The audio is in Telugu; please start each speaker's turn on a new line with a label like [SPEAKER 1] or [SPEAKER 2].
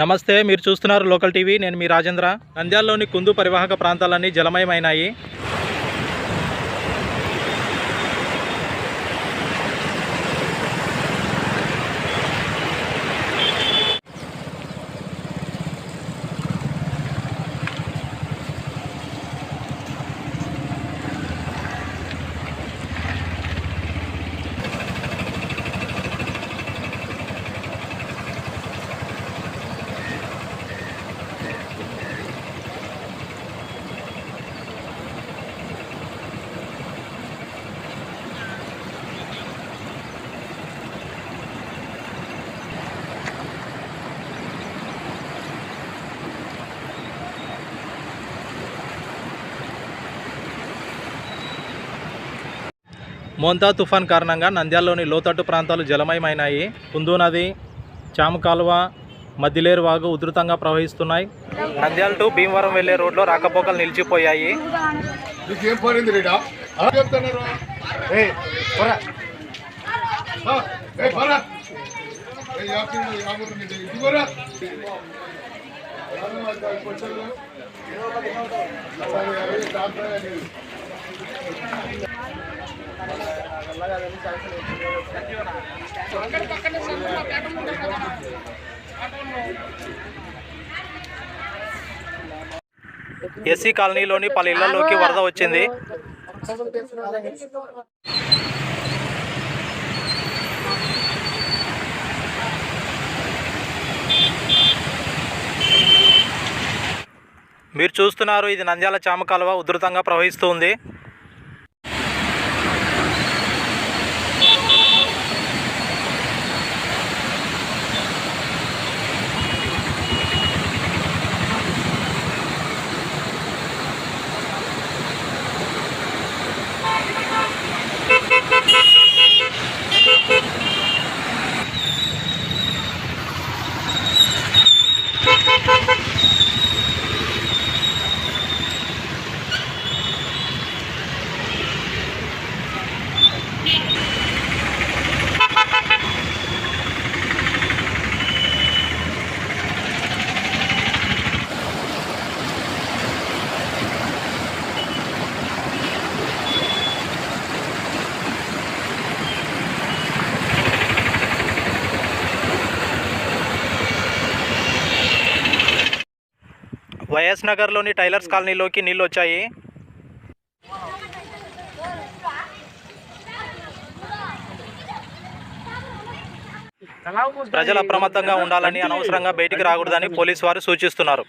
[SPEAKER 1] నమస్తే మీరు చూస్తున్నారు లోకల్ టీవీ. నేను మీ రాజేంద్ర. నంద్యాలలోని కుందు పరివాహక ప్రాంతాలన్నీ జలమయమైనాయి. మోంతా తుఫాన్ కారణంగా నంద్యాలలోని లోతట్టు ప్రాంతాలు జలమయమైనాయి. కుందు నది చాము కాలువ మద్దిలేరు వాగు ఉధృతంగా ప్రవహిస్తున్నాయి. నంద్యాల టు భీమవరం వెళ్ళే రోడ్లో రాకపోకలు నిలిచిపోయాయి. ఎస్సీ కాలనీలోని పలు ఇళ్ళలోకి వరద వచ్చింది. మీరు చూస్తున్నారు ఇది నంద్యాల చామ కాలువ ఉధృతంగా ప్రవహిస్తుంది వైఎస్ నగర్లోని టైలర్స్ కాలనీలోకి నీళ్ళు వచ్చాయి. ప్రజలు అప్రమత్తంగా ఉండాలని అనవసరంగా బయటికి రాకూడదని పోలీసు వారు సూచిస్తున్నారు.